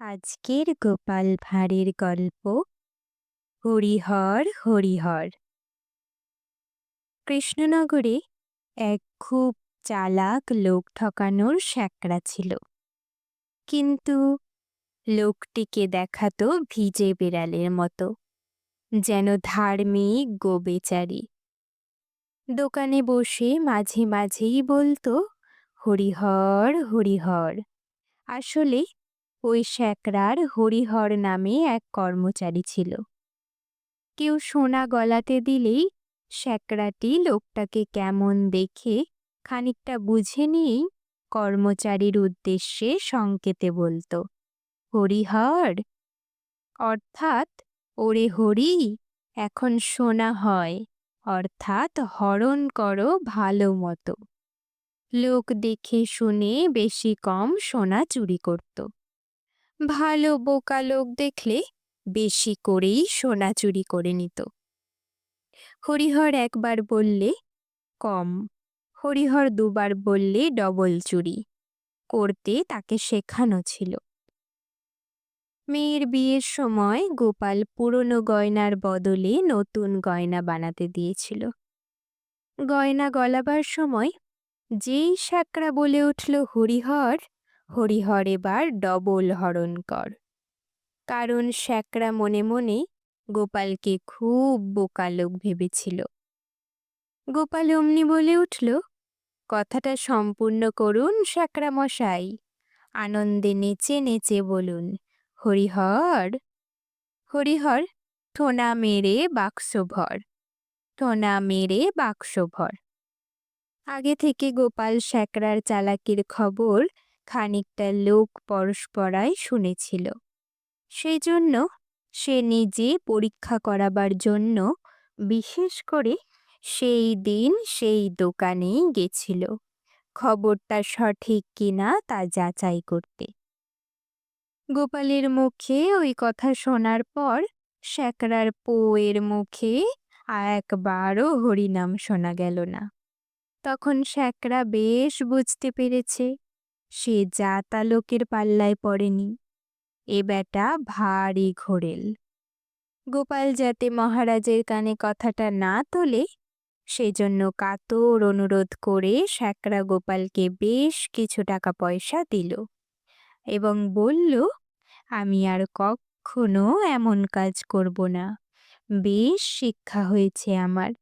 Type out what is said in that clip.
আজকের গোপাল ভাঁড়ের গল্প হরিহর হরিহর। কৃষ্ণনগরে এক খুব চালাক লোক ঠকানোর স্যাকরা ছিল। কিন্তু লোকটিকে দেখাতো ভিজে বেড়ালের মতো, যেন ধার্মিক গোবেচারি। দোকানে বসে মাঝে মাঝেই বলতো, হরিহর হরিহর। আসলে ওই শ্যাকরার হরিহর নামে এক কর্মচারী ছিল। কেউ সোনা গলাতে দিলেই শ্যাকরাটি লোকটাকে কেমন দেখে খানিকটা বুঝে নিয়েই কর্মচারীর উদ্দেশ্যে সংকেতে বলতো, হরিহর, অর্থাৎ ওরে হরি, এখন সোনা হয়, অর্থাৎ হরণ করো ভালো মতো। লোক দেখে শুনে বেশি কম সোনা চুরি করত। ভালো বোকা লোক দেখলে বেশি করেই সোনা চুরি করে নিত। হরিহর একবার বললে, কম। হরিহর দুবার বললে, ডবল চুরি। করতে তাকে শেখানো ছিল। মেয়ের বিয়ের সময় গোপাল পুরনো গয়নার বদলে নতুন গয়না বানাতে দিয়েছিল। গয়না গলাবার সময় যেই শাকরা বলে উঠল হরিহর হরিহর এবার ডবল হরণ কর। কারণ শ্যাকরা মনে মনে গোপালকে খুব বোকা লোক ভেবেছিল। গোপাল অমনি বলে উঠল, কথাটা সম্পূর্ণ করুন শ্যাকরা মশাই। আনন্দে নেচে নেচে বলুন, হরিহর। হরিহর, ঠোনা মেরে বাক্স ভর, ঠোনা মেরে বাক্স ভর। আগে থেকে গোপাল শ্যাকরার চালাকির খবর খানিকটা লোক পরস্পরায় শুনেছিল। সেই জন্য সে নিজে পরীক্ষা করাবার জন্য বিশেষ করে সেই দিন সেই দোকানেই গেছিল। খবরটা সঠিক কিনা তা যাচাই করতে। গোপালের মুখে ওই কথা শোনার পর শ্যাকরার পৌয়ের মুখে একবারও হরিনাম শোনা গেল না। তখন শ্যাকরা বেশ বুঝতে পেরেছে। সে যাতা লোকের পাল্লায় পড়েনি। এ বেটা ভারী ঘোরেল। গোপাল যাতে মহারাজের কানে কথাটা না তোলে, সেজন্য কাতর অনুরোধ করে শ্যাকরা গোপালকে বেশ কিছু টাকা পয়সা দিল এবং বলল, আমি আর কখনো এমন কাজ করব না। বেশ শিক্ষা হয়েছে আমার।